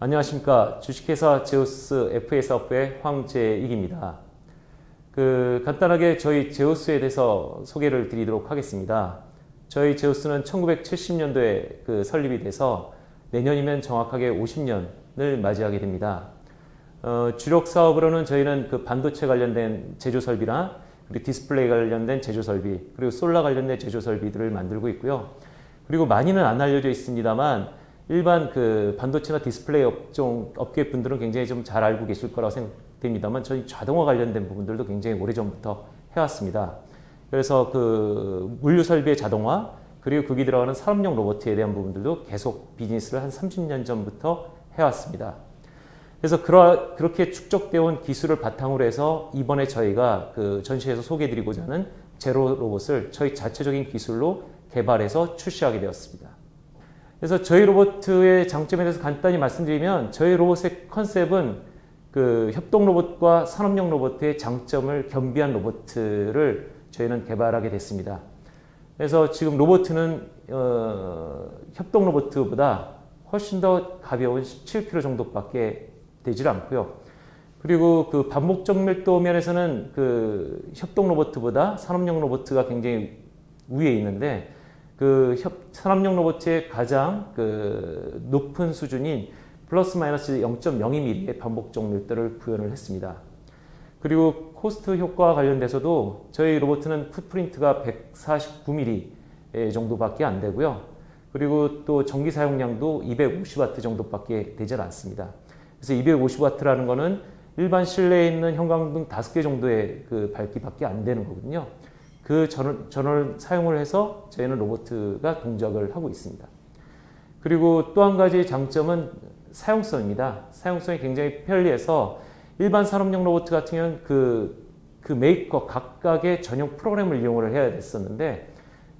안녕하십니까. 주식회사 제우스 FA 사업부의 황재익입니다. 그 간단하게 저희 제우스에 대해서 소개를 드리도록 하겠습니다. 저희 제우스는 1970년도에 그 설립이 돼서 내년이면 정확하게 50년을 맞이하게 됩니다. 어, 주력 사업으로는 저희는 그 반도체 관련된 제조 설비나 그리고 디스플레이 관련된 제조 설비 그리고 솔라 관련된 제조 설비들을 만들고 있고요. 그리고 많이는 안 알려져 있습니다만 일반 그 반도체나 디스플레이 업종 업계 분들은 굉장히 좀 잘 알고 계실 거라고 생각됩니다만 저희 자동화 관련된 부분들도 굉장히 오래 전부터 해왔습니다. 그래서 그 물류 설비의 자동화 그리고 거기 들어가는 산업용 로봇에 대한 부분들도 계속 비즈니스를 한 30년 전부터 해왔습니다. 그래서 그러, 그렇게 축적되어 온 기술을 바탕으로 해서 이번에 저희가 그 전시에서 소개해드리고자 하는 제로 로봇을 저희 자체적인 기술로 개발해서 출시하게 되었습니다. 그래서 저희 로봇의 장점에 대해서 간단히 말씀드리면 저희 로봇의 컨셉은 그 협동 로봇과 산업용 로봇의 장점을 겸비한 로봇을 저희는 개발하게 됐습니다. 그래서 지금 로봇은 어, 협동 로봇보다 훨씬 더 가벼운 17kg 정도밖에 되질 않고요. 그리고 그 반복적 밀도 면에서는 그 협동 로봇보다 산업용 로봇가 굉장히 위에 있는데 그 협, 산업용 로봇의 가장 그 높은 수준인 플러스 마이너스 0.02mm의 반복적 밀도를 구현을 했습니다. 그리고 코스트 효과와 관련돼서도 저희 로봇은 풋프린트가 149mm 정도밖에 안 되고요. 그리고 또 전기 사용량도 250W 정도밖에 되질 않습니다. 그래서 250W라는 거는 일반 실내에 있는 형광등 5개 정도의 그 밝기밖에 안 되는 거거든요. 그 전원, 전원을 사용을 해서 저희는 로봇가 동작을 하고 있습니다. 그리고 또 한 가지 장점은 사용성입니다. 사용성이 굉장히 편리해서 일반 산업용 로봇 같은 경우는 그, 그 메이커 각각의 전용 프로그램을 이용을 해야 됐었는데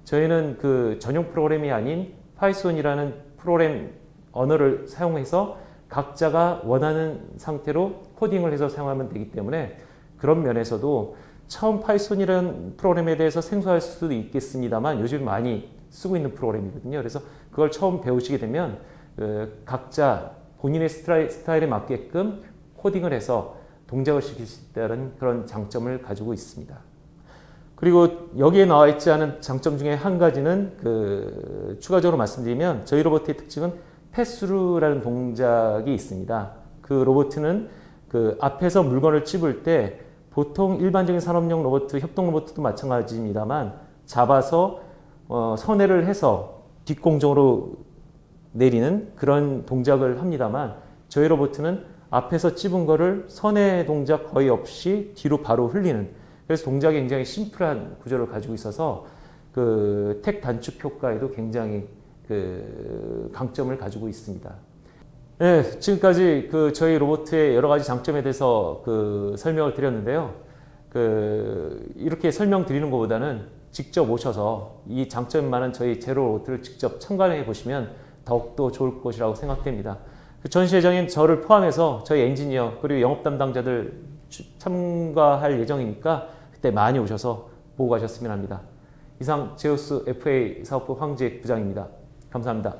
저희는 그 전용 프로그램이 아닌 파이썬이라는 프로그램 언어를 사용해서 각자가 원하는 상태로 코딩을 해서 사용하면 되기 때문에 그런 면에서도 처음 파이썬이라는 프로그램에 대해서 생소할 수도 있겠습니다만 요즘 많이 쓰고 있는 프로그램이거든요. 그래서 그걸 처음 배우시게 되면 그 각자 본인의 스타일에 맞게끔 코딩을 해서 동작을 시킬 수 있다는 그런 장점을 가지고 있습니다. 그리고 여기에 나와 있지 않은 장점 중에 한 가지는 그 추가적으로 말씀드리면 저희 로봇의 특징은 패스루라는 동작이 있습니다. 그 로봇은 그 앞에서 물건을 찝을 때 보통 일반적인 산업용 로봇, 협동 로봇도 마찬가지입니다만 잡아서 어, 선회를 해서 뒷공정으로 내리는 그런 동작을 합니다만 저희 로봇은 앞에서 찝은 거를 선회 동작 거의 없이 뒤로 바로 흘리는 그래서 동작이 굉장히 심플한 구조를 가지고 있어서 그 택 단축 효과에도 굉장히 그 강점을 가지고 있습니다. 네, 지금까지 그 저희 로봇의 여러 가지 장점에 대해서 그 설명을 드렸는데요. 그 이렇게 설명드리는 것보다는 직접 오셔서 이 장점 많은 저희 제로 로봇을 직접 참관해 보시면 더욱더 좋을 것이라고 생각됩니다. 그 전시회장인 저를 포함해서 저희 엔지니어 그리고 영업 담당자들 참가할 예정이니까 그때 많이 오셔서 보고 가셨으면 합니다. 이상 제우스 FA 사업부 황재익 부장입니다. 감사합니다.